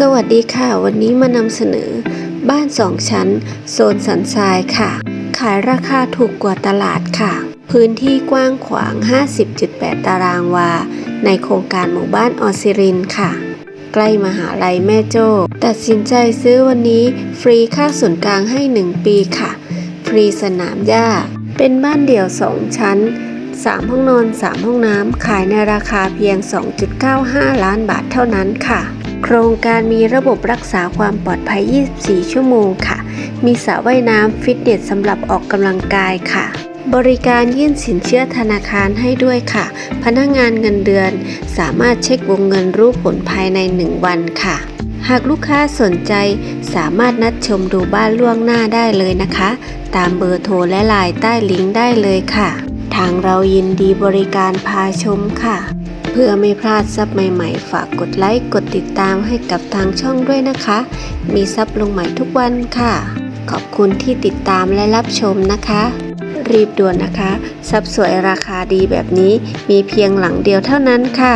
สวัสดีค่ะ วันนี้มานำเสนอ บ้านสองชั้น โซนสันทรายค่ะ ขายราคาถูกกว่าตลาดค่ะ พื้นที่กว้างขวาง 50.8 ตารางวา ในโครงการหมู่บ้านออซิรินค่ะ ใกล้มหาลัยแม่โจ้ตัดสินใจซื้อวันนี้ ฟรีค่าส่วนกลางให้ 1 ปีค่ะ ฟรีสนามหญ้า เป็นบ้านเดี่ยว 2 ชั้น 3 ห้องนอน 3 ห้องน้ำขายในราคาเพียง 2.95 ล้านบาทเท่านั้นค่ะ โครงการมีระบบรักษาความปลอดภัย 24 ชั่วโมงค่ะ มีสระว่ายน้ำฟิตเนสสำหรับออกกำลังกายค่ะ บริการยื่นสินเชื่อธนาคารให้ด้วยค่ะ พนักงานเงินเดือน สามารถเช็ควงเงินรู้ผลภายใน 1 วันค่ะ หากลูกค้าสนใจสามารถนัดชมดูบ้านล่วงหน้าได้เลยนะคะ ตามเบอร์โทรและไลน์ใต้ลิงก์ได้เลยค่ะ ทางเรายินดีบริการพาชมค่ะ พื่อไม่พลาดซับใหม่ๆ ฝากกดไลค์ กดติดตามให้กับทางช่องด้วยนะคะ มีซับลงใหม่ทุกวันค่ะ ขอบคุณที่ติดตามและรับชมนะคะ รีบด่วนนะคะซับสวยราคาดีแบบนี้มีเพียงหลังเดียวเท่านั้นค่ะ